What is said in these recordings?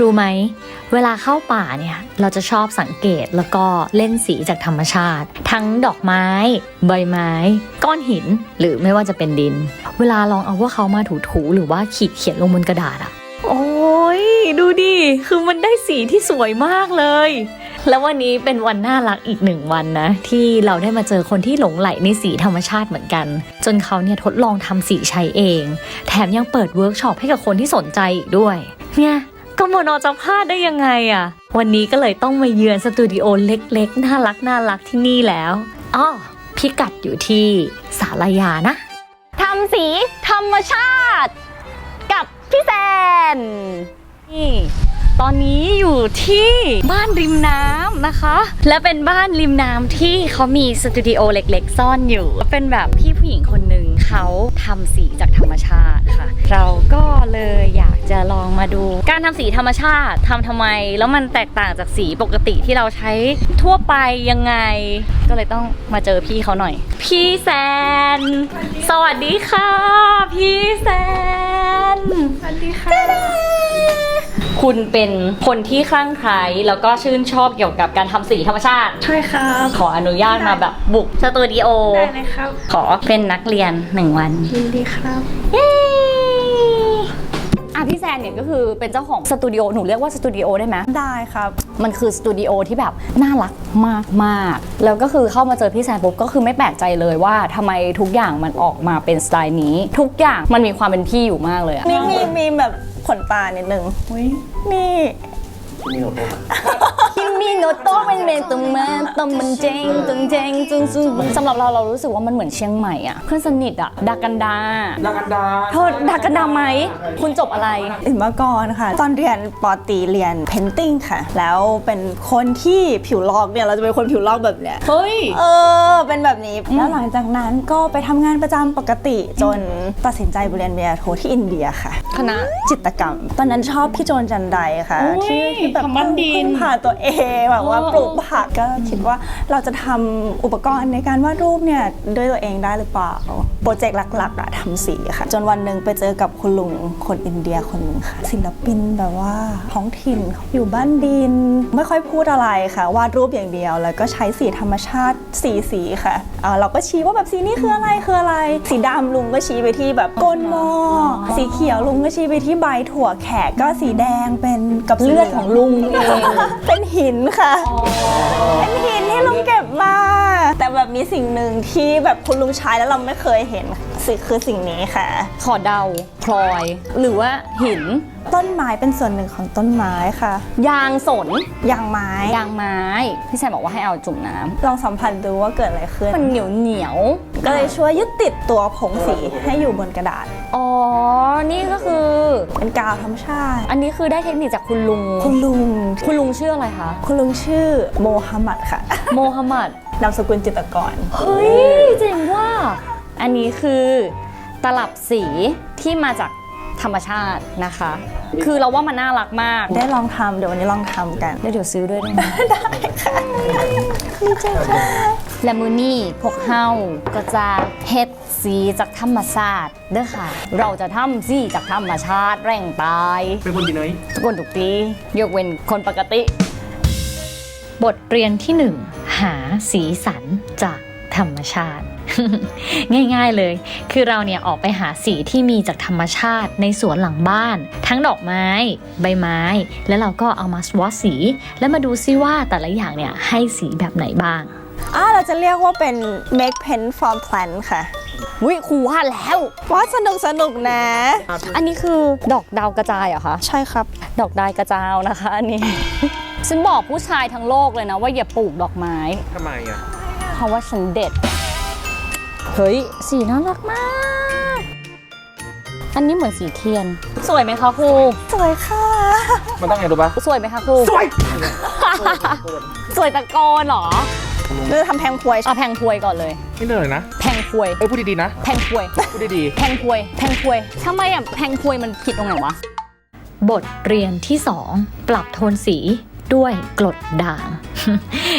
รู้ไหม เวลาเข้าป่าเนี่ย เราจะชอบสังเกตแล้วก็เล่นสีจากธรรมชาติ ทั้งดอกไม้ ใบไม้ ก้อนหิน หรือไม่ว่าจะเป็นดิน เวลาลองเอาพว่าเขามาถูๆหรือว่าขีดเขียนลงบนกระดาษอะโอ้ยดูดิ คือมันได้สีที่สวยมากเลย แล้ววันนี้เป็นวันน่ารักอีกหนึ่งวันนะ ที่เราได้มาเจอคนที่หลงไหลในสีธรรมชาติเหมือนกัน จนเขาเนี่ยทดลองทำสีใช้เอง แถมยังเปิดเวิร์กช็อปให้กับคนที่สนใจอีกด้วย เนี่ย ก็มโนจะพลาดได้ยังไงอะวันนี้ก็เลยต้องมาเยือนสตูดิโอเล็กๆ น่ารักน่ารักที่นี่แล้วอ้อพิกัดอยู่ที่สารยานะทำสีธรรมชาติ กับพี่แซนนี่ตอนนี้อยู่ที่บ้านริมน้ำนะคะ และเป็นบ้านริมน้ำที่เขามีสตูดิโอเล็กๆ ซ่อนอยู่ เป็นแบบพี่ผู้หญิงคนหนึ่งเขาทำสีจากธรรมชาติค่ะ เราก็เลย มาดู การทำสีธรรมชาติทำทำไม แล้วมันแตกต่างจากสีปกติที่เราใช้ทั่วไปยังไง ก็เลยต้องมาเจอพี่เขาหน่อย พี่แซน สวัสดีค่ะ พี่แซน สวัสดีค่ะคุณเป็นคนที่คลั่งไคล้แล้วก็ชื่นชอบเกี่ยวกับการทำสีธรรมชาติ ใช่ครับขออนุญาตมาแบบบุกสตูดิโอ ได้เลยครับ ขอเป็นนักเรียนหนึ่งวันยินดีครับ เย้ อะพี่แซนเนี่ยก็คือเป็นเจ้าของสตูดิโอหนูเรียกว่าสตูดิโอได้ไหมได้ครับ มันคือสตูดิโอที่แบบน่ารักมากมากๆแล้วก็คือเข้ามาเจอพี่แซนปุ๊บก็คือไม่แปลกใจเลยว่าทำไมทุกอย่างมันออกมาเป็นสไตล์นี้ ทุกอย่างมันมีความเป็นพี่อยู่มากเลยอะมีมีมีแบบขนตานิดนึงนี่คิ มิโนโตะเป็นเมนตุงมาตมมันเจงตุงเจงจุงซุงสำหรับเราเรารู้สึกว่ามันเหมือนเชียงใหม่อะเพื่อนสนิทอะดากันดาดากันดาเธอดากันดาไหมคุณจบอะไรอิมากรค่ะ ตอนเรียนปอตรีเรียนเพนติ้งค่ะ แล้วเป็นคนที่ผิวลอกเนี่ยเราจะเป็นคนผิวลอกแบบเนี้ยเฮ้ยเออเป็นแบบนี้แล้วหลังจากนั้นก็ไปทำงานประจำปกติจนตัดสินใจไปเรียนปริญญาโทที่อินเดียค่ะคณะจิตรกรรม ตอนนั้นชอบพี่โจนจันไดค่ะโอ้ยที่ที่แบบทำบ้านดินพึ่งพาตัวเองแบบว่าปลูกผักก็คิดว่าเราจะทำอุปกรณ์ในการวาดรูปเนี่ยด้วยตัวเองได้หรือเปล่า โปรเจกต์หลักๆอะทำสีค่ะ จนวันหนึ่งไปเจอกับคุณลุงคนอินเดียคนหนึ่งค่ะ ศิลปินแบบว่าท้องถิ่นอยู่บ้านดิน ไม่ค่อยพูดอะไรค่ะ วาดรูปอย่างเดียว แล้วก็ใช้สีธรรมชาติสีสีค่ะเอ่อเราก็ชี้ว่าแบบสีนี้คืออะไรคืออะไร สีดำลุงก็ชี้ไปที่แบบก้นหม้อสีเขียวลุงก็ชี้ไปที่ใบถั่วแขกก็สีแดงเป็นกับเลือดของลุงเอง เป็นหินค่ะ เป็นหินที่ลุงเก็บมา แต่แบบมีสิ่งหนึ่งที่แบบคุณลุงใช้แล้วเราไม่เคยเห็นสิคือสิ่งนี้ค่ะ ขอเดาพลอย หรือว่าหิน ต้นไม้เป็นส่วนหนึ่งของต้นไม้ค่ะ ยางสน ยางไม้ ยางไม้ พี่แซนบอกว่าให้เอาจุ่มน้ำลองสัมผัสดูว่าเกิดอะไรขึ้น มันเหนียวเหนียวก็เลยช่วยยึดติดตัวผงสีให้อยู่บนกระดาษ อ๋อ นี่ก็คือเป็นกาวธรรมชาติ อันนี้คือได้เทคนิคจากคุณลุง คุณลุง คุณลุงชื่ออะไรคะ คุณลุงชื่อโมฮัมหมัดค่ะ โมฮัมหมัด นามสกุลจิตรกร เฮ้ยเจ๋งว่าอันนี้คือตลับสีที่มาจากธรรมชาตินะคะ คือเราว่ามันน่ารักมาก ได้ลองทำเดี๋ยววันนี้ลองทำกันแล้วเดี๋ยวซื้อด้วยได้ไหมได้ค่ะดีใจค่ะและมือนี่พวกเฮาก็จะเฮ็ดสีจากธรรมชาติเด้อค่ะ เราจะทำสีจากธรรมชาติแร่งตายเป็นคนดีเนยทุกคนทุกทียกเว้นคนปกติ บทเรียนที่1 หาสีสันจากธรรมชาติ ง่ายๆเลย คือเราเนี่ยออกไปหาสีที่มีจากธรรมชาติในสวนหลังบ้าน ทั้งดอกไม้ ใบไม้ แล้วเราก็เอามาสวอตสี แล้วมาดูซิว่าแต่ละอย่างเนี่ยให้สีแบบไหนบ้างอ่าเราจะเรียกว่าเป็น make pen from plant ค่ะวิครูวาดแล้วว่าสนุกสนุกนะ อันนี้คือดอกดาวกระจายเหรอคะ ใช่ครับ ดอกดายกระจาวนะคะอันนี้ ฉันบอกผู้ชายทั้งโลกเลยนะว่าอย่าปลูกดอกไม้ ทำไมอะ เพราะว่าฉันเด็ด เฮ้ย สีน่ารักมาก อันนี้เหมือนสีเทียน สวยไหมคะครู สวยค่ะ มันต้องไงรู้ปะสวยไหมคะครู สวย สวยตะโกนเหรอเราจะทำแพงพวยเอาแพงพวยก่อนเลยไม่เหนื่อยนะ แพงพวย เอ้ยพูดดีๆนะ แพงพวย พูดดีแพงพวย แพงพวยทำไมอะแพงพวยมันผิดตรงไหนวะ บทเรียนที่ 2 ปรับโทนสี ด้วยกรดด่าง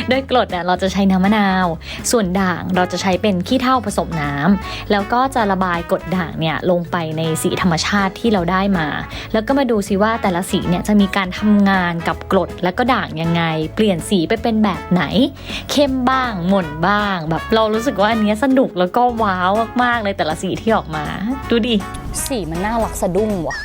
โดยกรดเนี่ยเราจะใช้น้ำมะนาว ส่วนด่างเราจะใช้เป็นขี้เถ้าผสมน้ำแล้วก็จะระบายกรดด่างเนี่ยลงไปในสีธรรมชาติที่เราได้มา แล้วก็มาดูซิว่าแต่ละสีเนี่ยจะมีการทำงานกับกรดและก็ด่างยังไง เปลี่ยนสีไปเป็นแบบไหน เข้มบ้างหม่นบ้าง แบบเรารู้สึกว่าอันนี้สนุกแล้วก็ว้าวมากๆเลยแต่ละสีที่ออกมา ดูดิสีมันน่ารักสะดุ้งว่ะ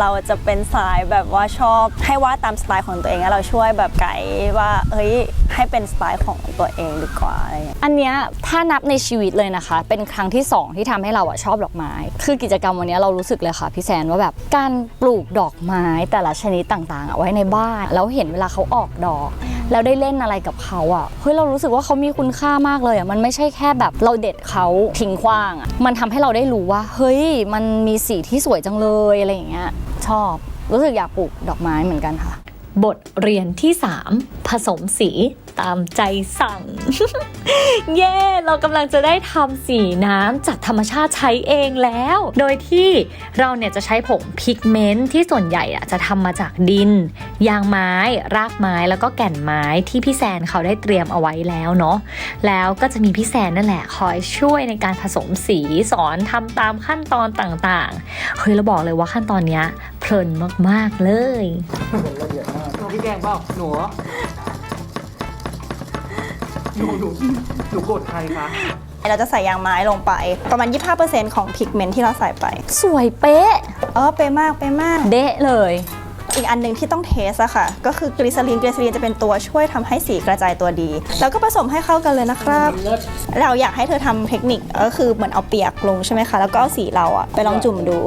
เราจะเป็นสายแบบว่าชอบให้วาดตามสไตล์ของตัวเองแล้วเราช่วยแบบไกด์ว่าเฮ้ยให้เป็นสไตล์ของตัวเองดีกว่าอะไรอย่างเงี้ยอันเนี้ยถ้านับในชีวิตเลยนะคะ เป็นครั้งที่ 2 ที่ทำให้เราอะชอบดอกไม้ คือกิจกรรมวันเนี้ยเรารู้สึกเลยค่ะพี่แซนว่าแบบการปลูกดอกไม้แต่ละชนิดต่างๆอะไว้ในบ้านแล้วเห็นเวลาเขาออกดอกแล้วได้เล่นอะไรกับเขาอะเฮ้ยเรารู้สึกว่าเขามีคุณค่ามากเลยอะมันไม่ใช่แค่แบบเราเด็ดเขาทิ้งขว้างอะมันทำให้เราได้รู้ว่า เฮ้ยมันมีสีที่สวยจังเลยอะไรอย่างเงี้ยชอบรู้สึกอยากปลูกดอกไม้เหมือนกันค่ะ บทเรียนที่ 3 ผสมสีตามใจสั่ง เย้เรากำลังจะได้ทำสีน้ำจากธรรมชาติใช้เองแล้ว โดยที่เราเนี่ยจะใช้ผงพิกเมนต์ที่ส่วนใหญ่อะจะทำมาจากดิน ยางไม้ รากไม้แล้วก็แก่นไม้ที่พี่แซนเขาได้เตรียมเอาไว้แล้วเนาะ แล้วก็จะมีพี่แซนนั่นแหละคอยช่วยในการผสมสีสอนทำตามขั้นตอนต่างๆ เฮ้ยเราบอกเลยว่าขั้นตอนเนี้ย เพลินมาก ๆ เลยหนูพี่แกงเปล่าหนูหนูหนูหนูโกรธใครคะ เราจะใส่ยางไม้ลงไป ประมาณ 25%ของพิกเมนต์ที่เราใส่ไป สวยเป๊ะ เออเป๊ะมากเป๊ะมาก เดะเลย อีกอันหนึ่งที่ต้องเทสอะค่ะ ก็คือกลีเซอรีนกลีเซอรีนจะเป็นตัวช่วยทำให้สีกระจายตัวดี แล้วก็ผสมให้เข้ากันเลยนะครับ เราอยากให้เธอทำเทคนิคก็คือเหมือนเอาเปียกลงใช่ไหมคะ แล้วก็เอาสีเราอะไปลองจุ่มดู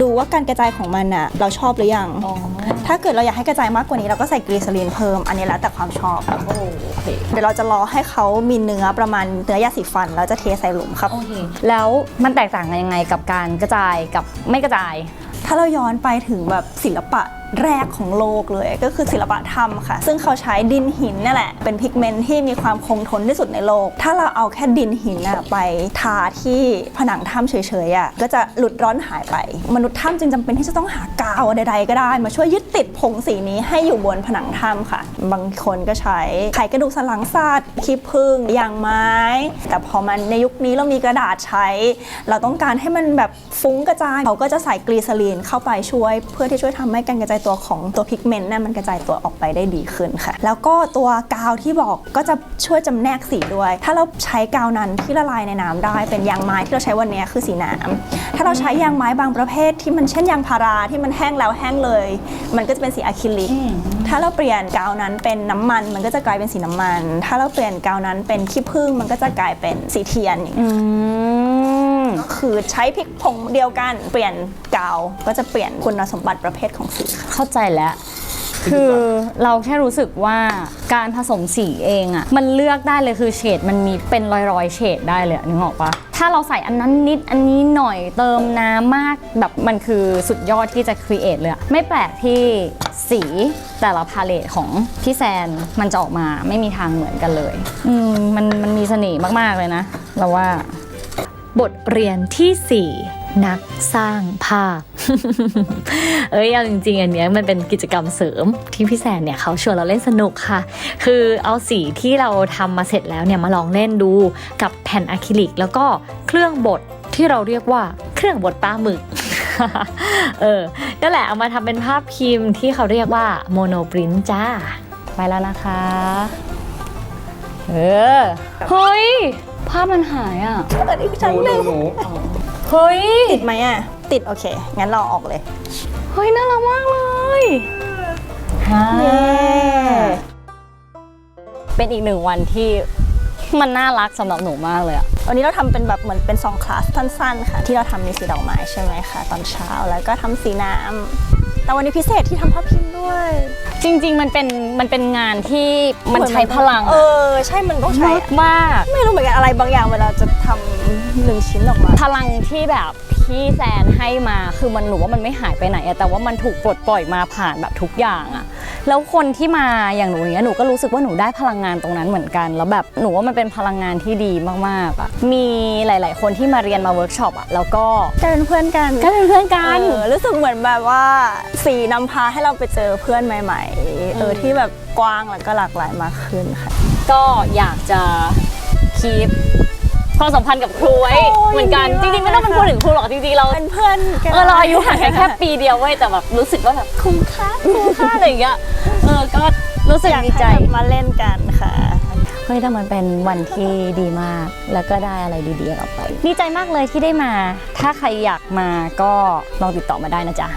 ดูว่าการกระจายของมันอะเราชอบหรือยัง ถ้าเกิดเราอยากให้กระจายมากกว่านี้เราก็ใส่กลีเซอรีนเพิ่ม อันนี้แล้วแต่ความชอบเดี๋ยวเราจะรอให้เขามีเนื้อประมาณเนื้อยาสีฟันแล้วจะเทใส่หลุมครับแล้วมันแตกต่างกันยังไงกับการกระจายกับไม่กระจาย ถ้าเราย้อนไปถึงแบบศิลปะ แรกของโลกเลยก็คือศิลปะธรรมค่ะ ซึ่งเขาใช้ดินหินนี่แหละ เป็นพิกเมนต์ที่มีความคงทนที่สุดในโลก ถ้าเราเอาแค่ดินหินอะไปทาที่ผนังถ้ำเฉยๆอะก็จะหลุดร้อนหายไป มนุษย์ถ้ำจึงจำเป็นที่จะต้องหากาวใดๆก็ได้ มาช่วยยึดติดผงสีนี้ให้อยู่บนผนังถ้ำค่ะ บางคนก็ใช้ไขกระดูกสันหลังสัตว์ขี้ผึ้งยางไม้ แต่พอมันในยุคนี้เรามีกระดาษใช้ เราต้องการให้มันแบบฟุ้งกระจายเขาก็จะใส่กลีซอรีนเข้าไปช่วย เพื่อที่ช่วยทำให้การกระจายตัวของตัวพิกเมนต์น่ะมันกระจายตัวออกไปได้ดีขึ้นค่ะ แล้วก็ตัวกาวที่บอกก็จะช่วยจำแนกสีด้วย ถ้าเราใช้กาวนั้นที่ละลายในน้ำได้ เป็นยางไม้ที่เราใช้วันนี้คือสีน้ำถ้าเราใช้ยางไม้บางประเภท ที่มันเช่นยางพาราที่มันแห้งแล้วแห้งเลย มันก็จะเป็นสีอะคริลิก ถ้าเราเปลี่ยนกาวนั้นเป็นน้ำมัน มันก็จะกลายเป็นสีน้ำมัน ถ้าเราเปลี่ยนกาวนั้นเป็นขี้ผึ้งมันก็จะกลายเป็นสีเทียนอย่างเงี้ยอืม คือใช้พริกผงเดียวกันเปลี่ยนกาว ก็จะเปลี่ยนคุณสมบัติประเภทของสีค่ะเข้าใจแล้ว คือเราแค่รู้สึกว่าการผสมสีเองอะมันเลือกได้เลยคือเฉดมันมีเป็นร้อยๆเฉดได้เลยอะนึกออกปะถ้าเราใส่อันนั้นนิดอันนี้หน่อยเติมน้ำมากแบบมันคือสุดยอดที่จะครีเอทเลยอะไม่แปลกที่สีแต่ละพาเลตของพี่แซนมันจะออกมาไม่มีทางเหมือนกันเลย อืมมันมันมีเสน่ห์มากๆเลยนะ เราว่า บทเรียนที่ 4 นักสร้างภาพ เอ้ยเอาจริงๆ อันเนี้ยมันเป็นกิจกรรมเสริมที่พี่แซนเนี่ยเขาชวนเราเล่นสนุกค่ะ คือเอาสีที่เราทำมาเสร็จแล้วเนี่ยมาลองเล่นดูกับแผ่นอะคริลิก แล้วก็เครื่องบดที่เราเรียกว่าเครื่องบดปลาหมึกเออนั่นแหละเอามาทำเป็นภาพพิมพ์ที่เขาเรียกว่าโมโนปรินจ้า ไปแล้วนะคะ เออเฮ้ย ภาพมันหายอะเปิดอีกหชั้นนูหหนูนึ่งหนูเฮ้ย ติดไหมอะ ติดโอเค งั้นเราออกเลย เฮ้ย น่ารักมากเลยฮ่าเย้เป็นอีกหนึ่งวันที่มันน่ารักสำหรับหนูมากเลยอะวันนี้เราทำเป็นแบบเหมือนเป็นสองคลาสสั้นๆ ค่ะ ที่เราทำมีสีดอกไม้ใช่ไหมคะ ตอนเช้าแล้วก็ทำสีน้ำ แต่วันนี้พิเศษที่ทำภาพพิมพ์ด้วย จริง ๆ มันเป็นมันเป็นงานที่มันใช้พลังเออ ใช่มันต้องใช้ มากมากไม่รู้เหมือนกันอะไรบางอย่างเวลาจะทำหนึ่งชิ้นออกมา พลังที่แบบพี่แซนให้มาคือมันหนูว่ามันไม่หายไปไหนอะแต่ว่ามันถูกปลดปล่อยมาผ่านแบบทุกอย่างอะ แล้วคนที่มาอย่างหนูเนี้ยหนูก็รู้สึกว่าหนูได้พลังงานตรงนั้นเหมือนกัน แล้วแบบหนูว่ามันเป็นพลังงานที่ดีมากๆอะมีหลาย ๆ คนที่มาเรียนมาเวิร์กช็อปอะแล้วก็กลายเป็นเพื่อนกันก็เป็นเพื่อนกันเออรู้สึกเหมือนแบบว่าสีนำพาให้เราไปเจอเพื่อนใหม่ ๆ เออที่แบบกว้างแล้วก็หลากหลายมากขึ้นค่ะ ก็อยากจะคีป ความสัมพันธ์กับครูไว้โอ้ยเหมือนกันดีจมากริงๆไม่ต้องเป็นพูดถึงครูหรอกจริงๆเราเป็นเพื่อนกัน เออเราอายุห่างกันแค่ปีเดียวเว้ยแต่แบบรู้สึกว่าแบบคุ้มค่าคุ้มค่าอะไรอย่างเงี้ยเออก็รู้สึกอยากดีใจ ให้แบบมาเล่นกันค่ะ เฮ้ยแต่มันเป็นวันที่ดีมาก แล้วก็ได้อะไรดีๆกลับไป ดีใจมากเลยที่ได้มา ถ้าใครอยากมาก็ลองติดต่อมาได้นะจ๊ะ